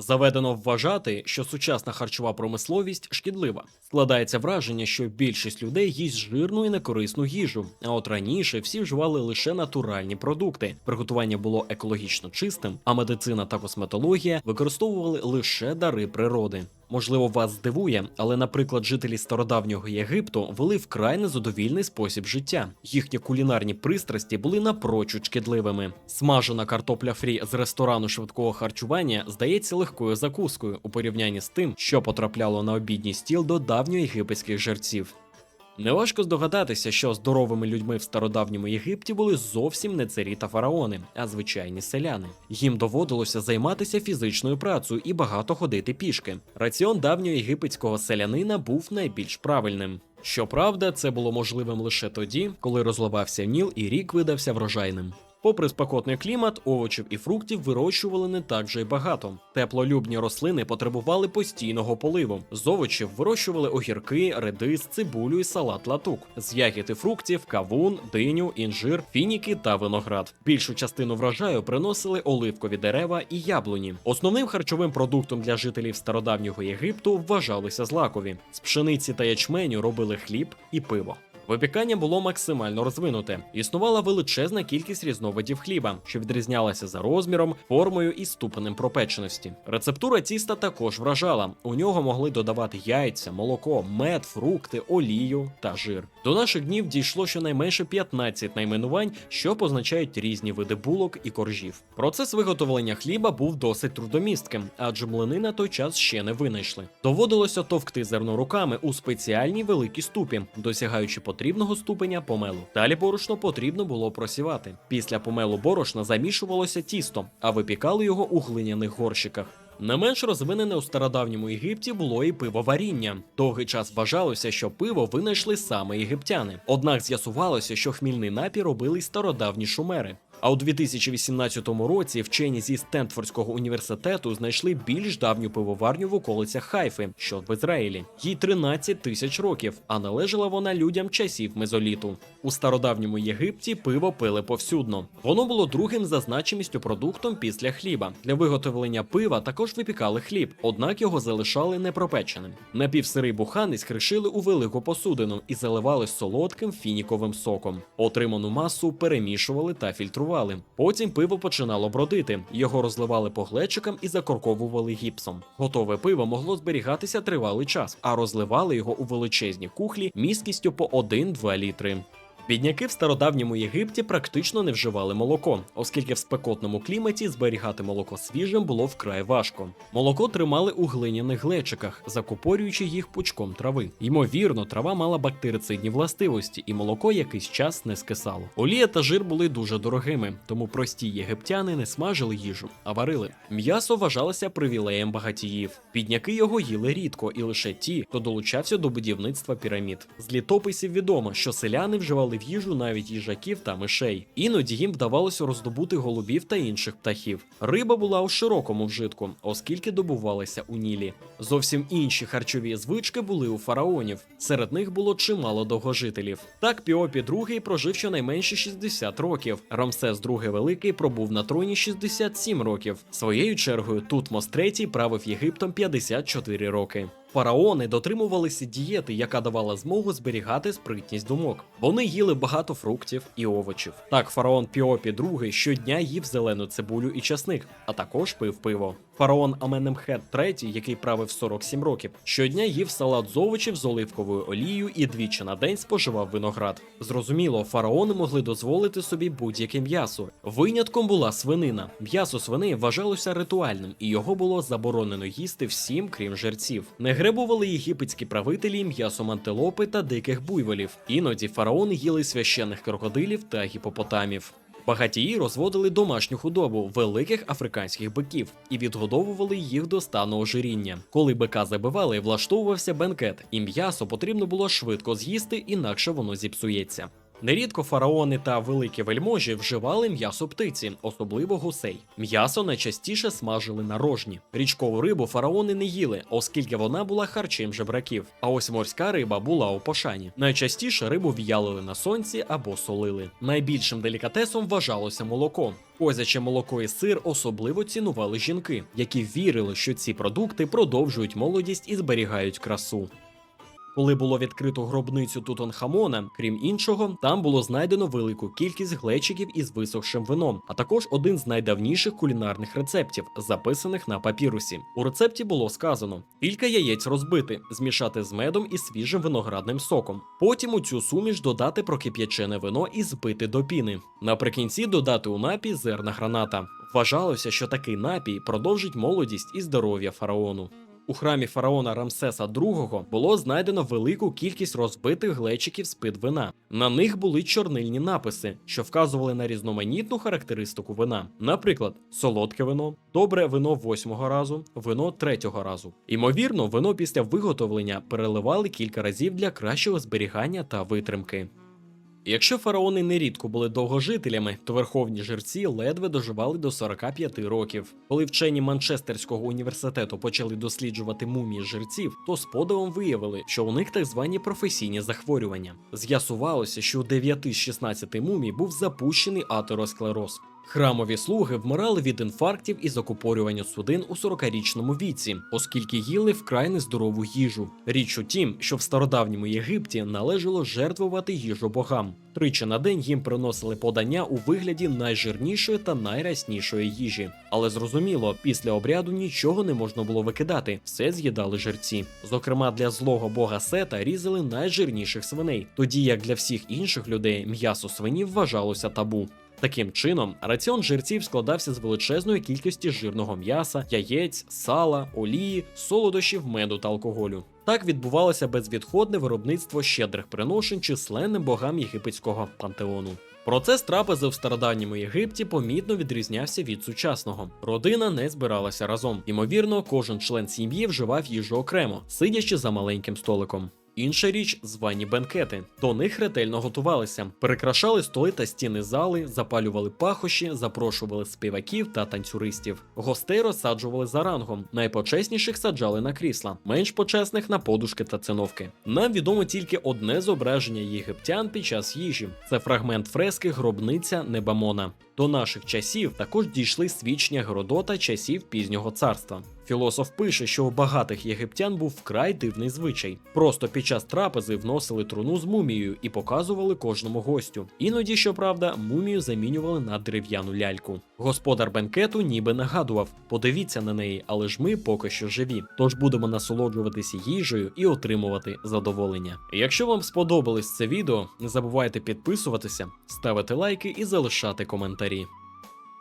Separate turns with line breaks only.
Заведено вважати, що сучасна харчова промисловість шкідлива. Складається враження, що більшість людей їсть жирну і некорисну їжу. А от раніше всі вживали лише натуральні продукти. Приготування було екологічно чистим, а медицина та косметологія використовували лише дари природи. Можливо, вас здивує, але, наприклад, жителі стародавнього Єгипту вели вкрай незадовільний спосіб життя. Їхні кулінарні пристрасті були напрочуд шкідливими. Смажена картопля фрі з ресторану швидкого харчування здається легкою закускою у порівнянні з тим, що потрапляло на обідній стіл до давньоєгипетських жерців. Неважко здогадатися, що здоровими людьми в стародавньому Єгипті були зовсім не царі та фараони, а звичайні селяни. Їм доводилося займатися фізичною працею і багато ходити пішки. Раціон давнього єгипетського селянина був найбільш правильним. Щоправда, це було можливим лише тоді, коли розливався Ніл і рік видався врожайним. Попри спекотний клімат, овочів і фруктів вирощували не так вже й багато. Теплолюбні рослини потребували постійного поливу. З овочів вирощували огірки, редис, цибулю і салат латук. З ягід і фруктів кавун, диню, інжир, фініки та виноград. Більшу частину врожаю приносили оливкові дерева і яблуні. Основним харчовим продуктом для жителів стародавнього Єгипту вважалися злакові. З пшениці та ячменю робили хліб і пиво. Випікання було максимально розвинуте. Існувала величезна кількість різновидів хліба, що відрізнялася за розміром, формою і ступенем пропеченості. Рецептура тіста також вражала. У нього могли додавати яйця, молоко, мед, фрукти, олію та жир. До наших днів дійшло щонайменше 15 найменувань, що позначають різні види булок і коржів. Процес виготовлення хліба був досить трудомістким, адже млини на той час ще не винайшли. Доводилося товкти зерно руками у спеціальній великій ступі, досягаючи потрібного ступеня помелу. Далі борошно потрібно було просівати. Після помелу борошна замішувалося тісто, а випікали його у глиняних горщиках. Не менш розвинене у стародавньому Єгипті було і пивоваріння. Довгий час вважалося, що пиво винайшли саме єгиптяни. Однак з'ясувалося, що хмільний напій робили й стародавні шумери. А у 2018 році вчені зі Стентфордського університету знайшли більш давню пивоварню в околицях Хайфи, що в Ізраїлі. Їй 13 тисяч років, а належала вона людям часів мезоліту. У стародавньому Єгипті пиво пили повсюдно. Воно було другим за значимістю продуктом після хліба. Для виготовлення пива також випікали хліб, однак його залишали непропеченим. Напівсирий буханець кришили у велику посудину і заливали солодким фініковим соком. Отриману масу перемішували та фільтрували. Потім пиво починало бродити. Його розливали по глечикам і закорковували гіпсом. Готове пиво могло зберігатися тривалий час, а розливали його у величезні кухлі місткістю по 1-2 літри. Бідняки в стародавньому Єгипті практично не вживали молоко, оскільки в спекотному кліматі зберігати молоко свіжим було вкрай важко. Молоко тримали у глиняних глечиках, закупорюючи їх пучком трави. Ймовірно, трава мала бактерицидні властивості, і молоко якийсь час не скисало. Олія та жир були дуже дорогими, тому прості єгиптяни не смажили їжу, а варили. М'ясо вважалося привілеєм багатіїв. Бідняки його їли рідко, і лише ті, хто долучався до будівництва пірамід. З літописів відомо, що селяни вживали в їжу навіть їжаків та мишей. Іноді їм вдавалося роздобути голубів та інших птахів. Риба була у широкому вжитку, оскільки добувалася у Нілі. Зовсім інші харчові звички були у фараонів. Серед них було чимало довгожителів. Так Піопі II прожив щонайменше 60 років. Рамсес II Великий пробув на троні 67 років. Своєю чергою Тутмос III правив Єгиптом 54 роки. Фараони дотримувалися дієти, яка давала змогу зберігати спритність думок. Вони їли багато фруктів і овочів. Так, фараон Піопі II щодня їв зелену цибулю і часник, а також пив пиво. Фараон Аменемхет III, який правив 47 років, щодня їв салат з овочів з оливковою олією і двічі на день споживав виноград. Зрозуміло, фараони могли дозволити собі будь-яке м'ясо. Винятком була свинина. М'ясо свини вважалося ритуальним, і його було заборонено їсти всім, крім жерців. Не гребували єгипетські правителі м'ясом антилопи та диких буйволів. Іноді фараони їли священних крокодилів та гіпопотамів. Багатії розводили домашню худобу великих африканських биків і відгодовували їх до стану ожиріння. Коли бика забивали, влаштовувався бенкет, і м'ясо потрібно було швидко з'їсти, інакше воно зіпсується. Нерідко фараони та великі вельможі вживали м'ясо птиці, особливо гусей. М'ясо найчастіше смажили на рожні. Річкову рибу фараони не їли, оскільки вона була харчем жебраків. А ось морська риба була у пошані. Найчастіше рибу в'ялили на сонці або солили. Найбільшим делікатесом вважалося молоко. Козяче молоко і сир особливо цінували жінки, які вірили, що ці продукти продовжують молодість і зберігають красу. Коли було відкрито гробницю Тутанхамона, крім іншого, там було знайдено велику кількість глечиків із висохшим вином, а також один з найдавніших кулінарних рецептів, записаних на папірусі. У рецепті було сказано: кілька яєць розбити, змішати з медом і свіжим виноградним соком. Потім у цю суміш додати прокип'ячене вино і збити до піни. Наприкінці додати у напій зерна граната. Вважалося, що такий напій продовжить молодість і здоров'я фараону. У храмі фараона Рамсеса II було знайдено велику кількість розбитих глечиків з-під вина. На них були чорнильні написи, що вказували на різноманітну характеристику вина. Наприклад, солодке вино, добре вино восьмого разу, вино третього разу. Імовірно, вино після виготовлення переливали кілька разів для кращого зберігання та витримки. Якщо фараони нерідко були довгожителями, то верховні жерці ледве доживали до 45 років. Коли вчені Манчестерського університету почали досліджувати мумії жерців, то з подивом виявили, що у них так звані професійні захворювання. З'ясувалося, що у 9 з 16 мумій був запущений атеросклероз. Храмові слуги вмирали від інфарктів і закупорювання судин у 40-річному віці, оскільки їли вкрай нездорову їжу. Річ у тім, що в стародавньому Єгипті належало жертвувати їжу богам. Тричі на день їм приносили подання у вигляді найжирнішої та найряснішої їжі. Але зрозуміло, після обряду нічого не можна було викидати, все з'їдали жерці. Зокрема, для злого бога Сета різали найжирніших свиней, тоді як для всіх інших людей м'ясо свині вважалося табу. Таким чином, раціон жерців складався з величезної кількості жирного м'яса, яєць, сала, олії, солодощів, меду та алкоголю. Так відбувалося безвідходне виробництво щедрих приношень численним богам єгипетського пантеону. Процес трапези в стародавньому Єгипті помітно відрізнявся від сучасного. Родина не збиралася разом. Ймовірно, кожен член сім'ї вживав їжу окремо, сидячи за маленьким столиком. Інша річ звані бенкети. До них ретельно готувалися, перекрашали столи та стіни зали, запалювали пахощі, запрошували співаків та танцюристів. Гостей розсаджували за рангом. Найпочесніших саджали на крісла, менш почесних на подушки та циновки. Нам відомо тільки одне зображення єгиптян під час їжі. Це фрагмент фрески Гробниця Небамона. До наших часів також дійшли свідчення Геродота часів пізнього царства. Філософ пише, що у багатих єгиптян був вкрай дивний звичай. Просто під час трапези вносили труну з мумією і показували кожному гостю. Іноді, щоправда, мумію замінювали на дерев'яну ляльку. Господар бенкету ніби нагадував: подивіться на неї, але ж ми поки що живі. Тож будемо насолоджуватися їжею і отримувати задоволення. Якщо вам сподобалось це відео, не забувайте підписуватися, ставити лайки і залишати коментарі.